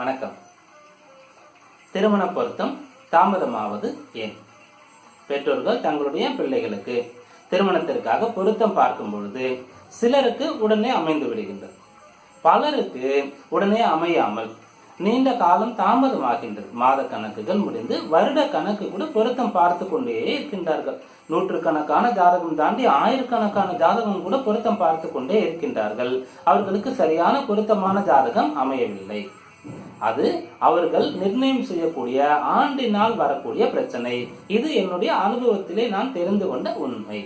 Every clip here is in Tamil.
வணக்கம். திருமண பொருத்தம் தாமதமாவது ஏன்? பெற்றோர்கள் தங்களுடைய பிள்ளைகளுக்கு திருமணத்திற்காக பொருத்தம் பார்க்கும் பொழுது சிலருக்கு உடனே அமைந்து விடுகின்றது. பலருக்கு உடனே அமையாமல் நீண்ட காலம் தாமதமாகின்றது. மாத கணக்குகள் முடிந்து வருட கணக்கு கூட பொருத்தம் பார்த்து கொண்டே இருக்கின்றார்கள். நூற்றுக்கணக்கான ஜாதகம் தாண்டி ஆயிரக்கணக்கான ஜாதகம் கூட பொருத்தம் பார்த்து கொண்டே இருக்கின்றார்கள். அவர்களுக்கு சரியான பொருத்தமான ஜாதகம் அமையவில்லை. அது அவர்கள் நிர்ணயம் செய்யக்கூடிய ஆண்டினால் வரக்கூடிய பிரச்சனை. இது என்னுடைய அனுபவத்திலே நான் தெரிந்து கொண்ட உண்மை.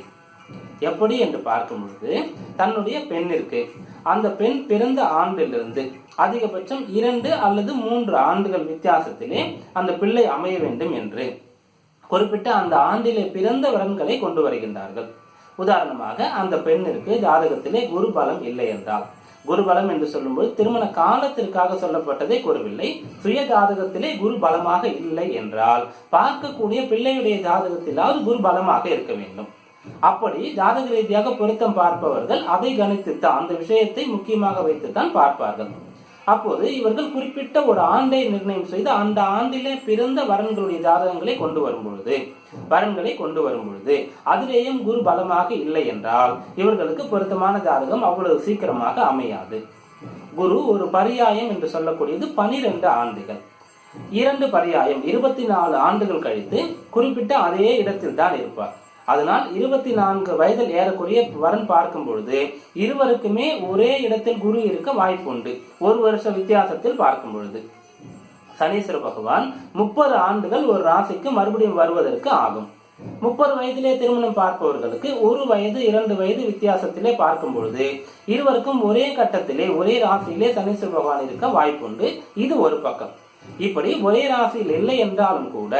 எப்படி என்று பார்க்கும் பொழுது தன்னுடைய பெண்ணிற்கு அந்த பெண் பிறந்த ஆண்டிலிருந்து அதிகபட்சம் இரண்டு அல்லது மூன்று ஆண்டுகள் வித்தியாசத்திலே அந்த பிள்ளை அமைய வேண்டும் என்று குறிப்பிட்ட அந்த ஆண்டிலே பிறந்த வரன்களை கொண்டு வருகின்றார்கள். உதாரணமாக அந்த பெண்ணிற்கு ஜாதகத்திலே குரு பலம் இல்லை என்றால் குருபலம் என்று சொல்லும்போது திருமண காலத்திற்காக சொல்லப்பட்டதை கூறவில்லை. சுய ஜாதகத்திலே குரு பலமாக இல்லை என்றால் பார்க்கக்கூடிய பிள்ளையுடைய ஜாதகத்திலாவது குரு பலமாக இருக்க வேண்டும். அப்படி ஜாதக ரீதியாக பொருத்தம் பார்ப்பவர்கள் அதை கணித்துத்தான் அந்த விஷயத்தை முக்கியமாக வைத்துத்தான் பார்ப்பார்கள். அப்போது இவர்கள் குறிப்பிட்ட ஒரு ஆண்டை நிர்ணயம் செய்து அந்த ஆண்டிலே பிறந்த வரன்களுடைய ஜாதகங்களை கொண்டு வரும் பொழுது வரன்களை கொண்டு வரும் பொழுது அதிலேயும் குரு பலமாக இல்லை என்றால் இவர்களுக்கு பொருத்தமான ஜாதகம் அவ்வளவு சீக்கிரமாக அமையாது. குரு ஒரு பரியாயம் என்று சொல்லக்கூடியது பனிரெண்டு ஆண்டுகள். இரண்டு பரியாயம் இருபத்தி நாலு ஆண்டுகள் கழித்து குறிப்பிட்ட அதே இடத்தில் தான் இருப்பார். அதனால் இருபத்தி நான்கு வயதில் ஏறக்குறைய வரன் பார்க்கும் பொழுது இருவருக்குமே ஒரே இடத்தில் குரு இருக்க வாய்ப்பு உண்டு ஒரு வருஷ வித்தியாசத்தில் பார்க்கும் பொழுது. சனீஸ்வர பகவான் முப்பது ஆண்டுகள் ஒரு ராசிக்கு மறுபடியும் வருவதற்கு ஆகும். முப்பது வயதிலே திருமணம் பார்ப்பவர்களுக்கு ஒரு வயது இரண்டு வயது வித்தியாசத்திலே பார்க்கும் பொழுது இருவருக்கும் ஒரே கட்டத்திலே ஒரே ராசியிலே சனீஸ்வர பகவான் இருக்க வாய்ப்புண்டு. இது ஒரு பக்கம். இப்படி ஒரே ராசியில் இல்லை என்றாலும் கூட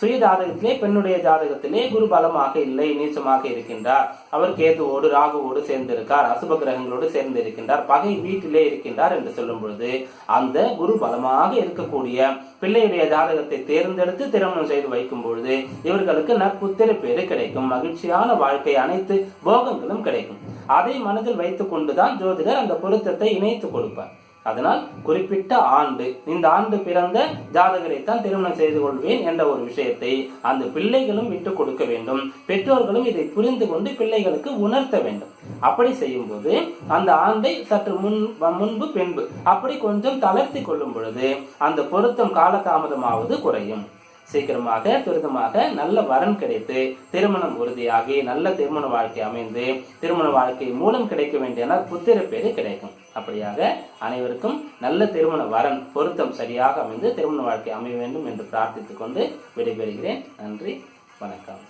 சுய ஜாதகத்திலே பெண்ணுடைய ஜாதகத்திலே குரு பலமாக இல்லை நீச்சமாக இருக்கின்றார். அவர் கேதுவோடு ராகுவோடு சேர்ந்திருக்கார் அசுப கிரகங்களோடு சேர்ந்து இருக்கின்றார் பகை வீட்டிலே இருக்கின்றார் என்று சொல்லும் பொழுது அந்த குரு பலமாக இருக்கக்கூடிய பிள்ளையுடைய ஜாதகத்தை தேர்ந்தெடுத்து திருமணம் செய்து வைக்கும் பொழுது இவர்களுக்கு நற்புத்திர பேரு கிடைக்கும் மகிழ்ச்சியான வாழ்க்கை அனைத்து போகங்களும் கிடைக்கும். அதை மனதில் வைத்துக் கொண்டுதான் ஜோதிடர் அந்த பொருத்தத்தை இணைத்து கொடுப்பார். அதனால் குறிப்பிட்ட ஆண்டு இந்த ஆண்டு பிறந்த ஜாதகரைத்தான் திருமணம் செய்து கொள்வேன் என்ற ஒரு விஷயத்தை அந்த பிள்ளைகளும் விட்டு கொடுக்க வேண்டும். பெற்றோர்களும் இதை புரிந்து கொண்டு பிள்ளைகளுக்கு உணர்த்த வேண்டும். அப்படி செய்யும்போது அந்த ஆண்டை சற்று முன் முன்பு பின்பு அப்படி கொஞ்சம் தளர்த்தி கொள்ளும் பொழுது அந்த பொருத்தம் காலதாமதமாவது குறையும். சீக்கிரமாக துரிதமாக நல்ல வரன் கிடைத்து திருமணம் உறுதியாகி நல்ல திருமண வாழ்க்கை அமைந்து திருமண வாழ்க்கை மூலம் கிடைக்க வேண்டிய புத்திர பேரு கிடைக்கும். அப்படியாக அனைவருக்கும் நல்ல திருமண வரன் பொருத்தம் சரியாக அமைந்து திருமண வாழ்க்கை அமைய வேண்டும் என்று பிரார்த்தித்துக் கொண்டு விடைபெறுகிறேன். நன்றி வணக்கம்.